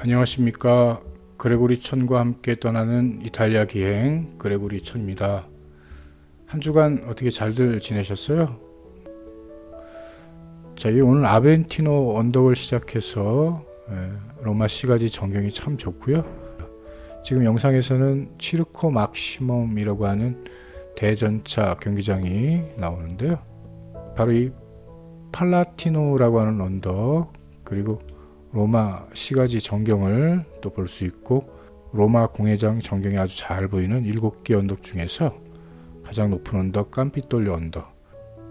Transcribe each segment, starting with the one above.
안녕하십니까 그레고리 천과 함께 떠나는 이탈리아 기행 그레고리 천입니다. 한 주간 어떻게 잘들 지내셨어요? 자, 이 오늘 아벤티노 언덕을 시작해서 에, 로마 시가지 전경이 참 좋고요. 지금 영상에서는 치르코 막시멈이라고 하는 대전차 경기장이 나오는데요. 바로 이 팔라티노라고 하는 언덕 그리고 로마 시가지 전경을 또 볼 수 있고 로마 공회장 전경이 아주 잘 보이는 일곱 개 언덕 중에서 가장 높은 언덕 깜피톨리 언덕.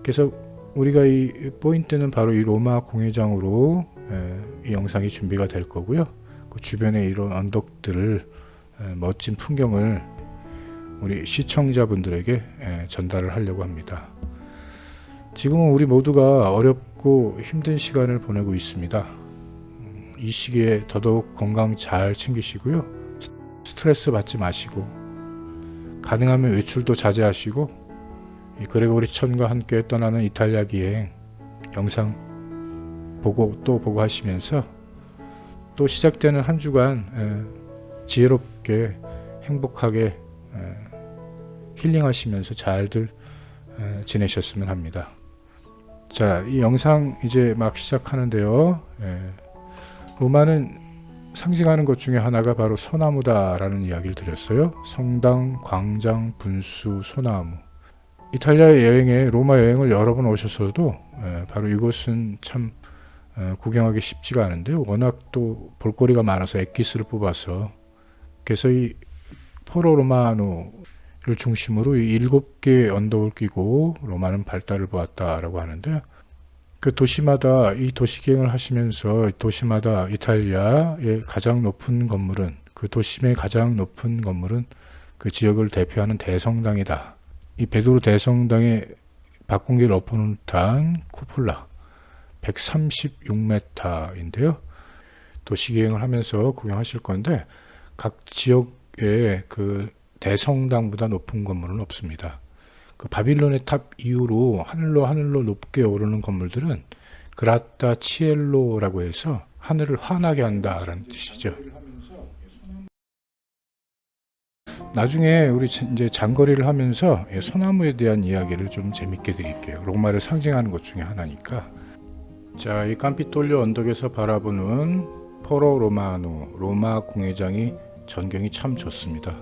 그래서 우리가 이 포인트는 바로 이 로마 공회장으로 에, 이 영상이 준비가 될 거고요. 그 주변에 이런 언덕들을 에, 멋진 풍경을 우리 시청자분들에게 에, 전달을 하려고 합니다. 지금은 우리 모두가 어렵고 힘든 시간을 보내고 있습니다. 음, 이 시기에 더더욱 건강 잘 챙기시고요. 스- 스트레스 받지 마시고 가능하면 외출도 자제하시고 이 그레고리 천과 함께 떠나는 이탈리아 기행 영상 보고 또 보고 하시면서 또 시작되는 한 주간 에, 지혜롭게 행복하게 에, 힐링하시면서 잘들 에, 지내셨으면 합니다. 자, 이 영상 이제 막 시작하는데요. 예. 로마는 상징하는 것 중에 하나가 바로 소나무다라는 이야기를 드렸어요. 성당, 광장, 분수, 소나무. 이탈리아 여행에 로마 여행을 여러 번 예, 바로 이곳은 참 어, 구경하기 쉽지가 않은데요. 워낙 또 볼거리가 많아서 엑기스를 뽑아서 그래서 이 포로 로마노를 중심으로 이 일곱 개의 언덕을 끼고 로마는 발달을 보았다라고 하는데요. 그 도시마다 이 도시기행을 하시면서 도시마다 이탈리아의 가장 높은 건물은 그 도심의 가장 높은 건물은 그 지역을 대표하는 대성당이다. 이 베드로 대성당의 박공기를 엎어놓은 쿠폴라 136m인데요. 도시기행을 하면서 구경하실 건데 각 지역에 그 대성당보다 높은 건물은 없습니다. 그 바빌론의 탑 이후로 하늘로 하늘로 높게 오르는 건물들은 그라타 치엘로라고 해서 하늘을 환하게 한다라는 뜻이죠. 나중에 우리 자- 이제 장거리를 하면서 예, 소나무에 대한 이야기를 좀 재밌게 드릴게요. 로마를 상징하는 것 중에 하나니까. 자, 이 깜피톨리오 언덕에서 바라보는 포로 로마노 로마 공회장이 전경이 참 좋습니다.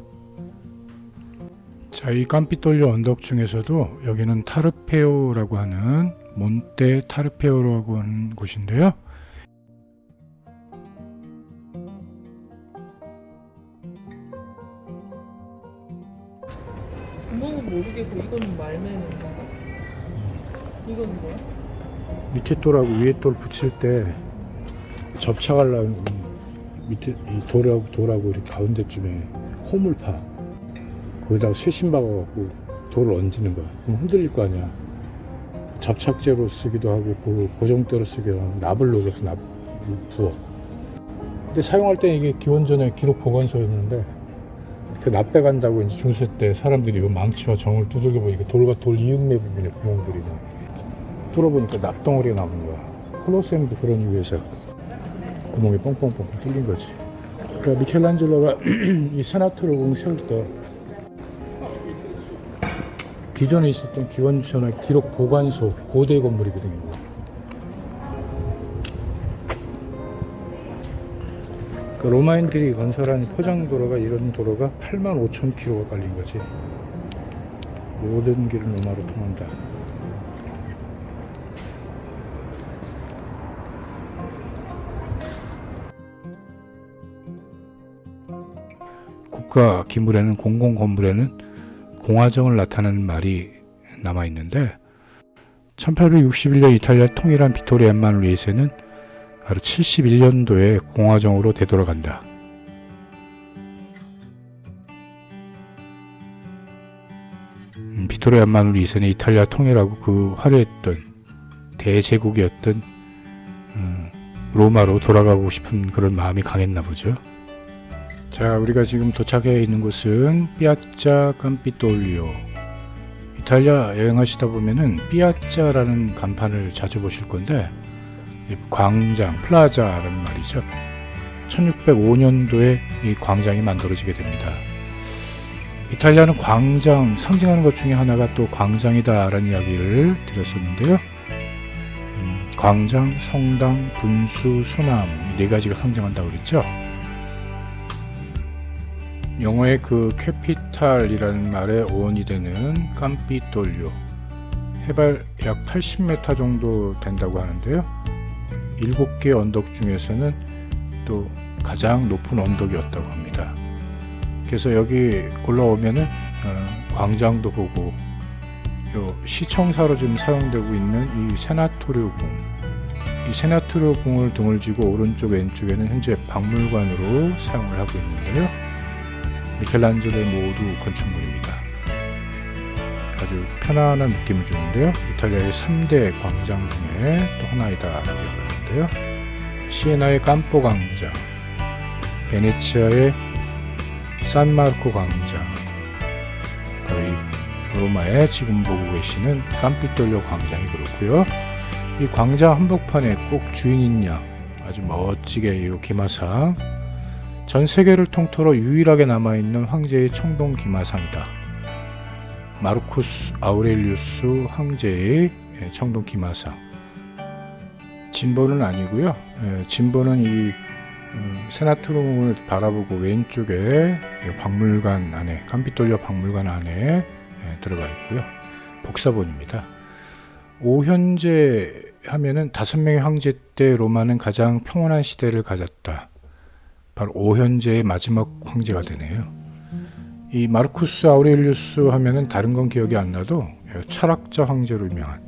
자, 이 깜피톨리오 언덕 중에서도 여기는 타르페오라고 하는 몬테 타르페오라고 하는 곳인데요. 구멍은 모르겠고 이거는 말매는? 이거는 뭐야? 밑에 돌하고 위에 돌 붙일 때 접착하려면 밑에 이 돌하고 돌하고 이렇게 가운데쯤에 홈을 파. 거기다가 쇠신 박아갖고 돌을 얹는 거야. 그럼 흔들릴 거 아니야. 접착제로 쓰기도 하고 그 고정대로 쓰기도 하고 납을 녹여서 납 부어. 근데 사용할 때 이게 기원전에 기록 보관소였는데 그 납 빼간다고 이제 중세 때 사람들이 이 망치와 정을 두들겨 보니까 돌과 돌 이음매 부분에 구멍들이 나. 뚫어보니까 납덩어리가 나오는 거야. 콜로세움도 그런 이유에서 구멍이 뻥뻥뻥 뚫린 거지. 그러니까 미켈란젤로가 이 세나토르 궁 세울 때 기존에 있었던 기원전의 기록 보관소 고대 건물이거든요. 그 로마인들이 건설한 포장 도로가 이런 도로가 8만 5천 킬로가 깔린 거지. 모든 길은 로마로 통한다. 국가 기물에는 공공 건물에는 공화정을 나타내는 말이 남아 있는데 1861년 이탈리아 통일한 비토리 엠마누엘 2세는 바로 71년도에 공화정으로 되돌아간다. 음, 비토리 엠마누엘 2세는 이탈리아 통일하고 그 화려했던 대제국이었던 음, 로마로 돌아가고 싶은 그런 마음이 강했나 보죠. 자, 우리가 지금 도착해 있는 곳은 피아짜 깜피톨리오. 이탈리아 여행하시다 보면은 피아짜라는 간판을 자주 보실 건데 이 광장, 플라자라는 말이죠. 1605년도에 이 광장이 만들어지게 됩니다. 이탈리아는 광장 상징하는 것 중에 하나가 또 광장이다라는 이야기를 드렸었는데요. 음, 광장, 성당, 분수, 소나무 이네 가지가 상징한다고 그랬죠. 영어의 그 캐피탈이라는 말의 어원이 되는 깜피돌리오 해발 약 80m 정도 된다고 하는데요. 일곱 개 언덕 중에서는 또 가장 높은 언덕이었다고 합니다. 그래서 여기 올라오면은 어, 광장도 보고 요 시청사로 지금 사용되고 있는 이 세나토리오 궁, 이 세나토리오 궁을 등을 쥐고 오른쪽 왼쪽에는 현재 박물관으로 사용을 하고 있는데요. 미켈란젤로의 모두 건축물입니다. 아주 편안한 느낌을 주는데요. 이탈리아의 3대 광장 중에 또 하나이다라고 얘기하는데요. 시에나의 깜포 광장, 베네치아의 산마르코 광장, 이 로마에 지금 보고 계시는 깜피돌려 광장이 그렇고요. 이 광장 한복판에 꼭 주인인 양 아주 멋지게 이 기마상 전 세계를 통틀어 유일하게 남아있는 황제의 청동 기마상이다. 마르쿠스 아우렐리우스 황제의 예, 청동 기마상. 진보는 아니고요. 예, 진보는 이 음, 세나트rum을 바라보고 왼쪽에 이 박물관 안에 캄피돌리오 박물관 안에 예, 들어가 있고요. 복사본입니다. 오현제 하면은 다섯 명의 황제 때 로마는 가장 평온한 시대를 가졌다. 바로 오현제의 마지막 황제가 되네요. 이 마르쿠스 아우렐리우스 하면은 다른 건 기억이 안 나도 철학자 황제로 유명한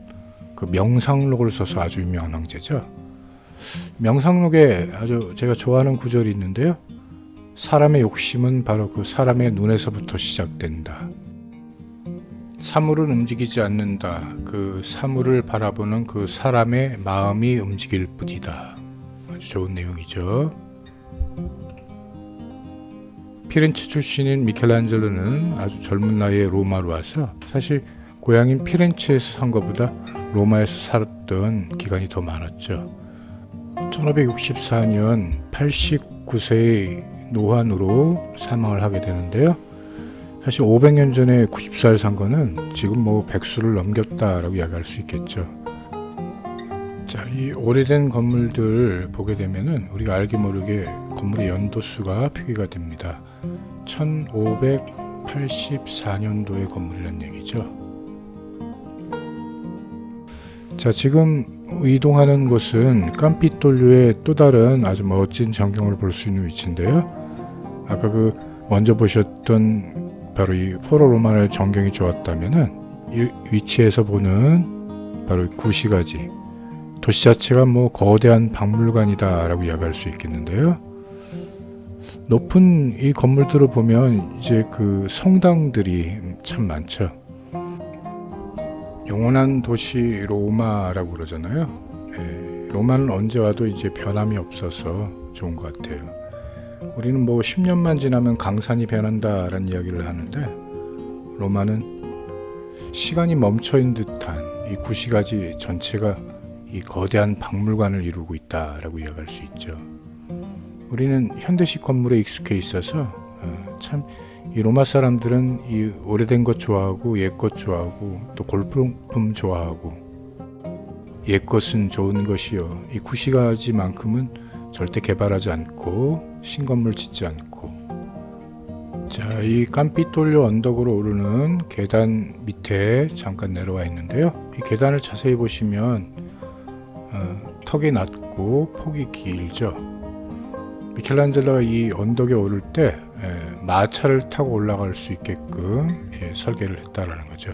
그 명상록을 써서 아주 유명한 황제죠. 명상록에 아주 제가 좋아하는 구절이 있는데요. 사람의 욕심은 바로 그 사람의 눈에서부터 시작된다. 사물은 움직이지 않는다. 그 사물을 바라보는 그 사람의 마음이 움직일 뿐이다. 아주 좋은 내용이죠. 피렌체 출신인 미켈란젤로는 아주 젊은 나이에 로마로 와서 사실 고향인 피렌체에서 산 것보다 로마에서 살았던 기간이 더 많았죠. 1564년 89세의 노환으로 사망을 하게 되는데요. 사실 500년 전에 90살 산 거는 지금 뭐 백수를 넘겼다라고 이야기할 수 있겠죠. 자, 이 오래된 건물들 보게 되면은 우리가 알게 모르게 건물의 연도수가 표기가 됩니다. 1584년도의 건물이라는 얘기죠. 자, 지금 이동하는 곳은 깜피돌류의 또 다른 아주 멋진 전경을 볼 수 있는 위치인데요. 아까 그 먼저 보셨던 바로 이 포로 로마의 전경이 좋았다면은 이 위치에서 보는 바로 이 구시가지 도시 자체가 뭐 거대한 박물관이다라고 이야기할 수 있겠는데요. 높은 이 건물들을 보면 이제 그 성당들이 참 많죠. 영원한 도시 로마라고 그러잖아요. 예, 로마는 언제 와도 이제 변함이 없어서 좋은 것 같아요. 우리는 뭐 10년만 지나면 강산이 변한다라는 이야기를 하는데 로마는 시간이 멈춰 있는 듯한 이 구시가지 전체가 이 거대한 박물관을 이루고 있다라고 이야기할 수 있죠. 우리는 현대식 건물에 익숙해 있어서 어, 참이 로마 사람들은 이 오래된 것 좋아하고 옛것 좋아하고 또 골프품 좋아하고 옛 것은 좋은 것이요. 이 구시가지만큼은 절대 개발하지 않고 신건물 짓지 않고. 자 이 깜피돌려 언덕으로 오르는 계단 밑에 잠깐 내려와 있는데요. 이 계단을 자세히 보시면 어, 턱이 낮고 폭이 길죠 미켈란젤로가 이 언덕에 오를 때 예, 마차를 타고 올라갈 수 있게끔 예, 설계를 했다라는 거죠.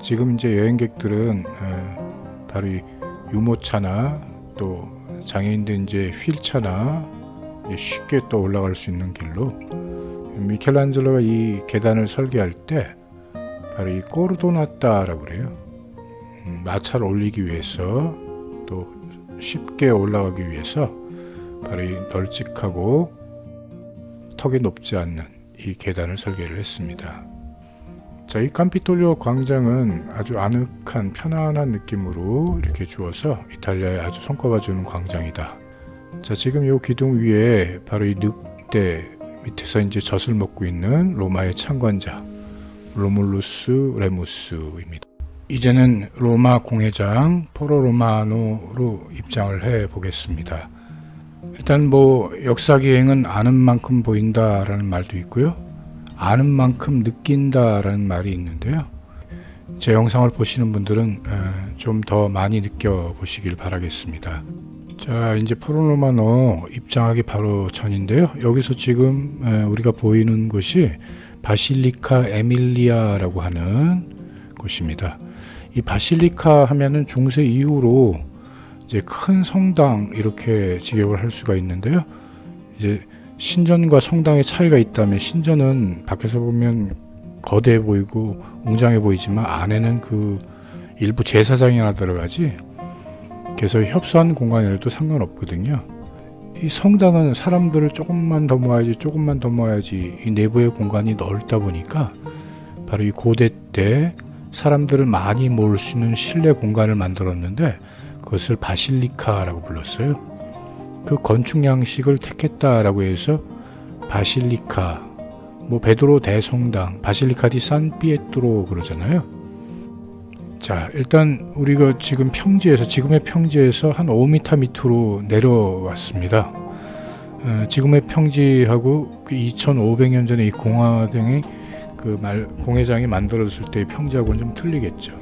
지금 이제 여행객들은 예, 바로 이 유모차나 또 장애인들 이제 휠차나 예, 쉽게 또 올라갈 수 있는 길로 미켈란젤로가 이 계단을 설계할 때 바로 이 꼬르도나타라고 그래요. 음, 마차를 올리기 위해서 또 쉽게 올라가기 위해서 바로 이 널찍하고 턱이 높지 않는 이 계단을 설계를 했습니다. 자, 이 캄피톨리오 광장은 아주 아늑한 편안한 느낌으로 이렇게 주어서 이탈리아에 아주 손꼽아주는 광장이다. 자, 지금 요 기둥 위에 바로 이 늑대 밑에서 이제 젖을 먹고 있는 로마의 창관자 로물루스 레무스입니다. 이제는 로마 공회장 포로 로마노로 입장을 해 보겠습니다. 일단 뭐 역사 기행은 아는 만큼 보인다라는 말도 있고요. 아는 만큼 느낀다라는 말이 있는데요. 제 영상을 보시는 분들은 좀 더 많이 느껴보시길 바라겠습니다. 자, 이제 포로로마노 입장하기 바로 전인데요. 여기서 지금 에, 우리가 보이는 곳이 바실리카 에밀리아라고 하는 곳입니다. 이 바실리카 하면은 중세 이후로 이제 큰 성당 이렇게 직역을 할 수가 있는데요. 이제 신전과 성당의 차이가 있다면 신전은 밖에서 보면 거대해 보이고 웅장해 보이지만 안에는 그 일부 제사장이나 들어가지 그래서 협소한 공간이라도 상관없거든요. 이 성당은 사람들을 조금만 더 모아야지 조금만 더 모아야지 이 내부의 공간이 넓다 보니까 바로 이 고대 때 사람들을 많이 모을 수 있는 실내 공간을 만들었는데 그것을 바실리카라고 불렀어요. 그 건축 양식을 택했다라고 해서 바실리카 뭐 베드로 대성당 바실리카 디 산 피에트로 그러잖아요. 자, 일단 우리가 지금 평지에서 지금의 평지에서 한 5m 밑으로 내려왔습니다. 어, 지금의 평지하고 그 2,500년 전에 이 공화당이 그 말, 공회장이 만들어졌을 때의 평지하고는 좀 틀리겠죠.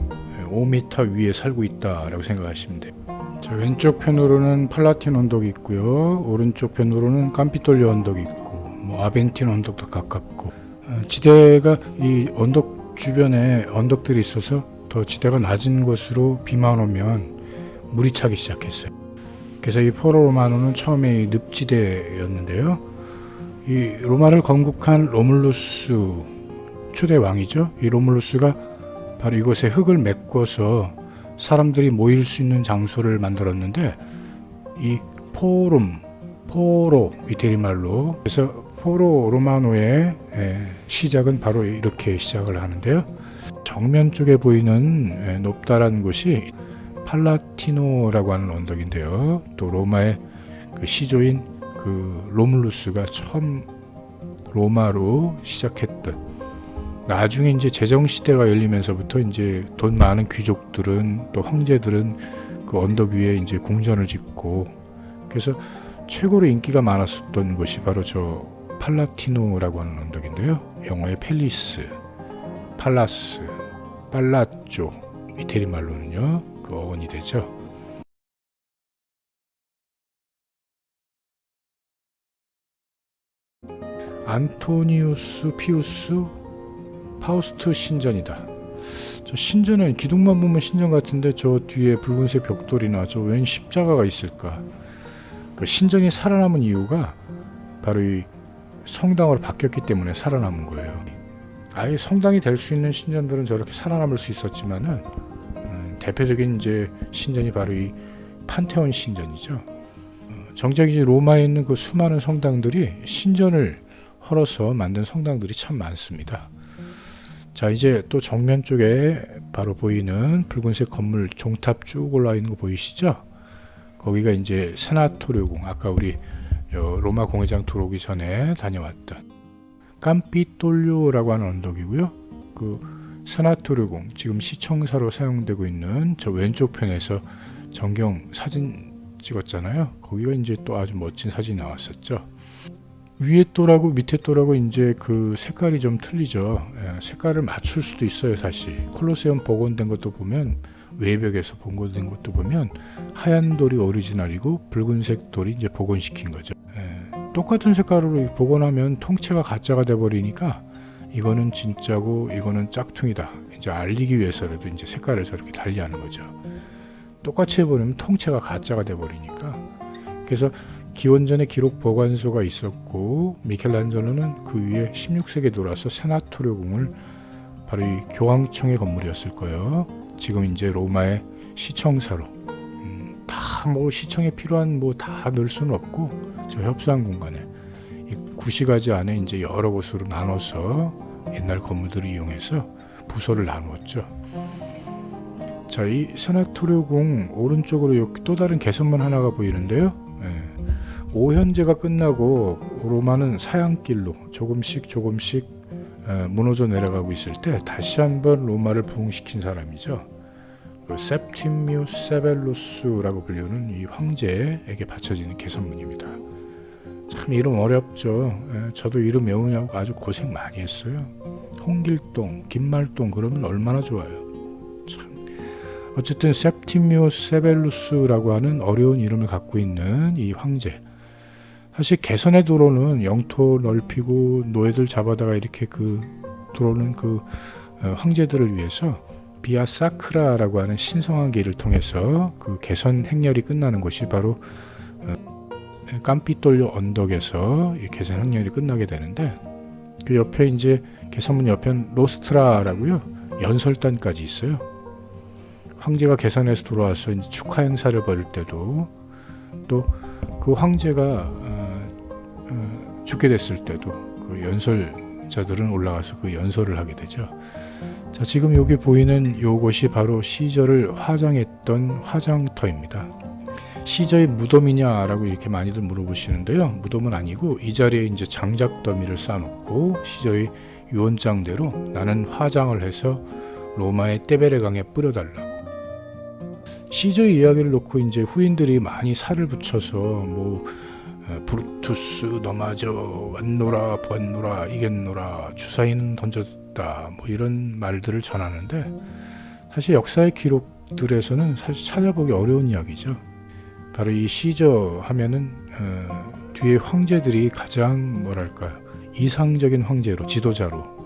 5m 위에 살고 있다라고 생각하시면 돼요. 자, 왼쪽 편으로는 팔라틴 언덕이 있고요. 오른쪽 편으로는 깜피톨리 언덕이 있고, 뭐 아벤틴 언덕도 가깝고, 어, 지대가 이 언덕 주변에 언덕들이 있어서 더 지대가 낮은 곳으로 비만 오면 물이 차기 시작했어요. 그래서 이 포로로마노는 처음에 이 늪지대였는데요. 이 로마를 건국한 로물루스 초대 왕이죠. 이 로물루스가 바로 이곳에 흙을 메꿔서 사람들이 모일 수 있는 장소를 만들었는데 이 포rum, 포로 이태리 말로 그래서 포로 로마노의 에, 시작은 바로 이렇게 시작을 하는데요. 정면 쪽에 보이는 에, 높다란 곳이 팔라티노라고 하는 언덕인데요. 또 로마의 그 시조인 그 로물루스가 처음 로마로 시작했던 나중에 이제 제정 시대가 열리면서부터 이제 돈 많은 귀족들은 또 황제들은 그 언덕 위에 이제 궁전을 짓고 그래서 최고로 인기가 많았었던 곳이 바로 저 팔라티노라고 하는 언덕인데요. 영어의 펠리스, 팔라스, 팔라쪼 이태리 말로는요 그 어원이 되죠. 안토니우스 피우스 파우스트 신전이다. 저 신전은 기둥만 보면 신전 같은데 저 뒤에 붉은색 벽돌이나 저 웬 십자가가 있을까? 그 신전이 살아남은 이유가 바로 이 성당으로 바뀌었기 때문에 살아남은 거예요. 아예 성당이 될 수 있는 신전들은 저렇게 살아남을 수 있었지만은 음, 대표적인 이제 신전이 바로 이 판테온 신전이죠. 어, 정작 이제 로마에 있는 그 수많은 성당들이 신전을 헐어서 만든 성당들이 참 많습니다. 자 이제 또 정면 쪽에 바로 보이는 붉은색 건물 종탑 쭉 올라 있는 거 보이시죠? 거기가 이제 세나토리오궁 아까 우리 요 로마 공회장 들어오기 전에 다녀왔던 깜피톨료라고 하는 언덕이고요. 그 세나토리오궁 지금 시청사로 사용되고 있는 저 왼쪽 편에서 전경 사진 찍었잖아요. 거기가 이제 또 아주 멋진 사진이 나왔었죠. 위에 또라고 밑에 또라고 이제 그 색깔이 좀 틀리죠. 예, 색깔을 맞출 수도 있어요, 사실. 콜로세움 복원된 것도 보면 외벽에서 복원된 것도 보면 하얀 돌이 오리지널이고 붉은색 돌이 이제 복원시킨 거죠. 예, 똑같은 색깔로 복원하면 통째가 가짜가 돼 버리니까 이거는 진짜고 이거는 짝퉁이다. 이제 알리기 위해서라도 이제 색깔을 저렇게 달리하는 거죠. 똑같이 해버리면 통째가 가짜가 돼 버리니까. 그래서 기원전에 기록 보관소가 있었고 미켈란젤로는 그 위에 16세기에 돌아서 세나토리오 궁을 바로 이 교황청의 건물이었을 거예요. 지금 이제 로마의 시청사로 음, 다뭐 시청에 필요한 뭐 다 넣을 수는 없고 저 협소한 공간에 이 구시가지 안에 이제 여러 곳으로 나눠서 옛날 건물들을 이용해서 부서를 나누었죠. 자, 이 세나토리오궁 오른쪽으로 또 다른 개선문 하나가 보이는데요. 예. 오현제가 끝나고 로마는 사양길로 조금씩 조금씩 에, 무너져 내려가고 있을 때 다시 한번 로마를 부흥시킨 사람이죠. 그 septimius severus라고 불리는 이 황제에게 바쳐지는 개선문입니다. 참 이름 어렵죠. 에, 저도 이름 외우냐고 아주 고생 많이 했어요. 홍길동, 김말동 그러면 얼마나 좋아요. 참 어쨌든 septimius severus라고 하는 어려운 이름을 갖고 있는 이 황제. 사실 개선의 도로는 영토 넓히고 노예들 잡아다가 이렇게 그 들어오는 그 어, 황제들을 위해서 비아 사크라라고 하는 신성한 길을 통해서 그 개선 행렬이 끝나는 곳이 바로 어, 깜피돌려 언덕에서 이 개선 행렬이 끝나게 되는데 그 옆에 이제 개선문 옆엔 로스트라라고요 연설단까지 있어요. 황제가 개선에서 이제 축하 행사를 벌일 때도 또 그 황제가 어, 어, 죽게 됐을 때도 그 연설자들은 올라가서 그 연설을 하게 되죠. 자, 지금 여기 보이는 요곳이 바로 시저를 화장했던 화장터입니다. 시저의 무덤이냐라고 이렇게 많이들 물어보시는데요. 무덤은 아니고 이 자리에 이제 장작 더미를 쌓아놓고 시저의 유언장대로 나는 화장을 해서 로마의 떼베레 강에 뿌려달라. 시저의 이야기를 놓고 이제 후인들이 많이 살을 붙여서 뭐 어, 브루투스 너마저 왔노라 보았노라 이겼노라 주사위는 던졌다 뭐 이런 말들을 전하는데 사실 역사의 기록들에서는 사실 찾아보기 어려운 이야기죠. 바로 이 시저 하면은 어, 뒤에 황제들이 가장 뭐랄까 이상적인 황제로 지도자로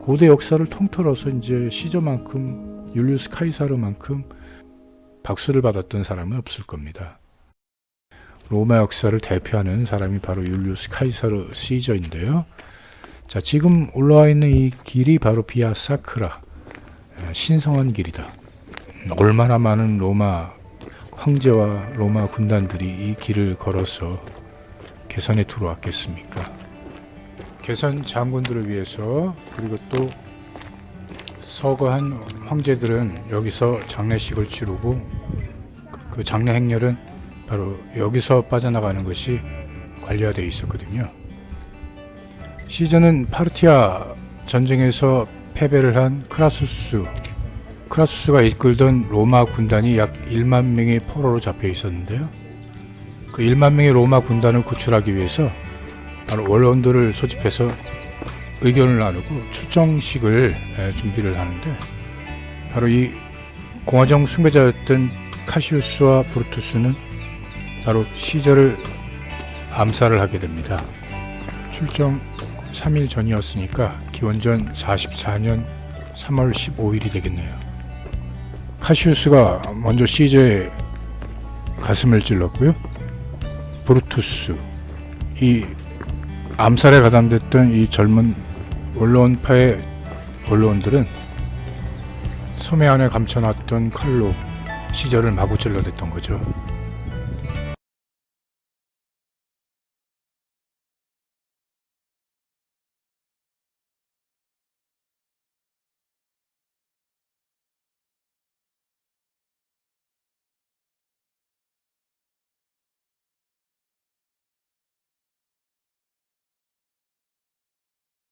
고대 역사를 통틀어서 이제 시저만큼 율리우스 카이사르만큼 박수를 받았던 사람은 없을 겁니다. 로마 역사를 대표하는 사람이 바로 율리우스 카이사르 시저인데요. 자, 지금 올라와 있는 이 길이 바로 비아 사크라 에, 신성한 길이다. 음, 얼마나 많은 로마 황제와 로마 군단들이 이 길을 걸어서 개선에 들어왔겠습니까? 개선 장군들을 위해서 그리고 또 서거한 황제들은 여기서 장례식을 치르고 그- 그 장례 행렬은 바로 여기서 빠져나가는 것이 관리화되어 있었거든요. 시저는 파르티아 전쟁에서 패배를 한 크라수스 크라수스가 이끌던 로마 군단이 약 1만 명의 포로로 잡혀 있었는데요. 그 1만 명의 로마 군단을 구출하기 위해서 바로 원론들을 소집해서 의견을 나누고 출정식을 에, 준비를 하는데 바로 이 공화정 숭배자였던 카시우스와 브루투스는 바로 시저를 암살을 하게 됩니다. 출정 3일 전이었으니까 기원전 44년 3월 15일이 되겠네요. 카시우스가 먼저 시저의 가슴을 찔렀고요. 브루투스 이 암살에 가담됐던 이 젊은 언론파의 언론들은 소매 안에 감춰놨던 칼로 시절을 마구 찔러댔던 거죠.